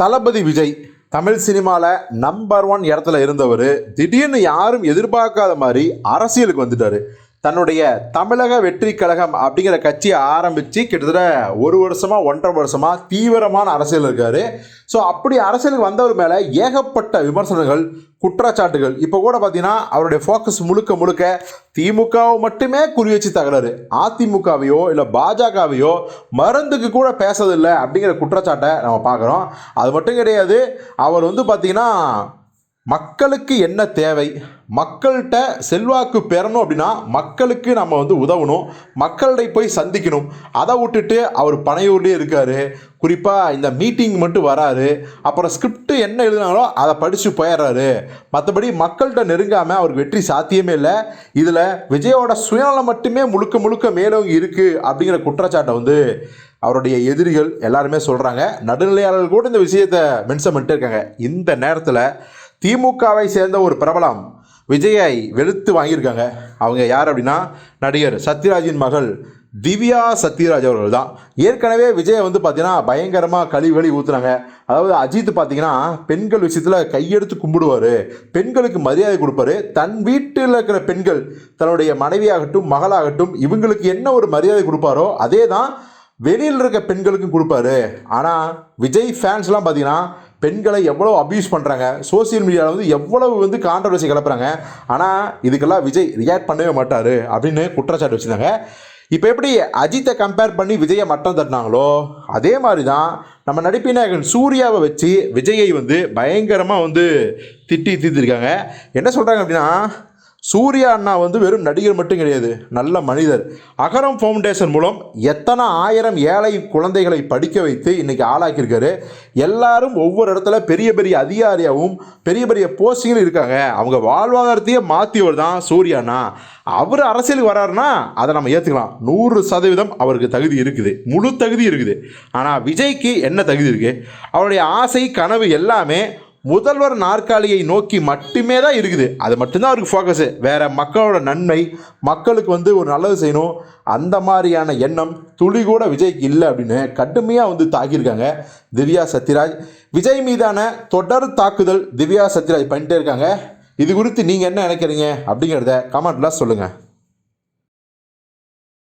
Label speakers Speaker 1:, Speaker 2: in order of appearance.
Speaker 1: தளபதி விஜய் தமிழ் சினிமாவில் number one இடத்துல இருந்தவர். திடீர்னு யாரும் எதிர்பார்க்காத மாதிரி அரசியலுக்கு வந்துட்டார். தன்னுடைய தமிழக வெற்றி கழகம் அப்படிங்கிற கட்சியை ஆரம்பித்து கிட்டத்தட்ட ஒரு வருஷமாக ஒன்றரை வருஷமாக தீவிரமான அரசியல் இருக்கார். ஸோ அப்படி அரசியலுக்கு வந்தவர் மேலே ஏகப்பட்ட விமர்சனங்கள் குற்றச்சாட்டுகள். இப்போ கூட பார்த்தீங்கன்னா அவருடைய ஃபோக்கஸ் முழுக்க முழுக்க திமுகவை மட்டுமே குறி வச்சு தகராறு. அதிமுகவையோ இல்லை பாஜகவையோ மருந்துக்கு கூட பேசதில்லை அப்படிங்கிற குற்றச்சாட்டை நம்ம பார்க்குறோம். அது மட்டும் கிடையாது அவர் வந்து பார்த்திங்கன்னா மக்களுக்கு என்ன தேவை? மக்கள்கிட்ட செல்வாக்கு பெறணும் அப்படின்னா மக்களுக்கு நம்ம வந்து உதவணும். மக்கள்கிட்ட போய் சந்திக்கணும். அதை விட்டுட்டு அவர் பனையூர்லேயே இருக்கார். குறிப்பாக இந்த மீட்டிங் மட்டும் வராரு. அப்புறம் ஸ்கிரிப்ட் என்ன எழுதினாங்களோ அதை படித்து போயிடுறாரு. மற்றபடி மக்கள்கிட்ட நெருங்காமல் அவருக்கு வெற்றி சாத்தியமே இல்லை. இதில் விஜயோட சுயநலம் மட்டுமே முழுக்க முழுக்க மேலோங்கி இருக்குது அப்படிங்கிற குற்றச்சாட்டை வந்து அவருடைய எதிரிகள் எல்லாருமே சொல்கிறாங்க நடுநிலையாளர்கள் கூட இந்த விஷயத்தை மென்ஷன் பண்ணிட்டு இருக்காங்க. இந்த நேரத்தில் திமுகவை சேர்ந்த ஒரு பிரபலம் விஜயை வெளுத்து வாங்கியிருக்காங்க. அவங்க யார் அப்படின்னா நடிகர் சத்யராஜின் மகள் திவ்யா சத்யராஜ் அவர்கள் தான். ஏற்கனவே விஜயை வந்து பார்த்தீங்கன்னா பயங்கரமாக கழி வெளி ஊற்றுறாங்க அதாவது அஜித் பார்த்தீங்கன்னா பெண்கள் விஷயத்தில் கையெடுத்து கும்பிடுவார். பெண்களுக்கு மரியாதை கொடுப்பாரு. தன் வீட்டில் இருக்கிற பெண்கள் தன்னுடைய மனைவியாகட்டும் மகளாகட்டும் இவங்களுக்கு என்ன ஒரு மரியாதை கொடுப்பாரோ அதே தான் வெளியில் இருக்க பெண்களுக்கும் கொடுப்பாரு. ஆனால் விஜய் ஃபேன்ஸ்லாம் பார்த்தீங்கன்னா பெண்களை எவ்வளோ அப்யூஸ் பண்ணுறாங்க சோசியல் மீடியாவில் வந்து எவ்வளவு வந்து கான்ட்ரவர்சி கிளப்புறாங்க? ஆனால் இதுக்கெல்லாம் விஜய் ரியாக்ட் பண்ணவே மாட்டார் அப்படின்னு குற்றச்சாட்டு வச்சுருந்தாங்க. இப்போ எப்படி அஜித்தை கம்பேர் பண்ணி விஜயை மட்டம் தட்டினாங்களோ அதே மாதிரி தான் நம்ம நடிப்பினாயகன் சூர்யாவை வச்சு விஜயை வந்து பயங்கரமாக வந்து திட்டி தீர்த்திருக்காங்க என்ன சொல்கிறாங்க அப்படின்னா சூர்யா அண்ணா வந்து வெறும் நடிகர் மட்டும் கிடையாது நல்ல மனிதர். அகரம் ஃபவுண்டேஷன் மூலம் எத்தனை ஆயிரம் ஏழை குழந்தைகளை படிக்க வைத்து இன்றைக்கி ஆளாக்கியிருக்காரு. எல்லாரும் ஒவ்வொரு இடத்துல பெரிய பெரிய அதிகாரியாகவும் பெரிய பெரிய போஸ்டிங்கில் இருக்காங்க. அவங்க வாழ்வாதாரத்தையே மாற்றியவர் தான் சூர்யா அண்ணா. அவர் அரசியலுக்கு வராருன்னா அதை நம்ம ஏற்றுக்கலாம் நூறு சதவீதம் அவருக்கு தகுதி இருக்குது. முழு தகுதி இருக்குது. ஆனால் விஜய்க்கு என்ன தகுதி இருக்குது அவருடைய ஆசை கனவு எல்லாமே முதல்வர் நாற்காலியை நோக்கி மட்டுமே தான் இருக்குது. அது மட்டும்தான் அவருக்கு ஃபோக்கஸு வேற மக்களோட நன்மை மக்களுக்கு வந்து ஒரு நல்லது செய்யணும். அந்த மாதிரியான எண்ணம் துளி கூட விஜய்க்கு இல்லை அப்படின்னு கடுமையாக வந்து தாக்கியிருக்காங்க திவ்யா சத்யராஜ். விஜய் மீதான தொடர் தாக்குதல் திவ்யா சத்யராஜ் பண்ணிட்டே இருக்காங்க. இது குறித்து நீங்கள் என்ன நினைக்கிறீங்க அப்படிங்கிறத கமெண்ட்லாம் சொல்லுங்கள்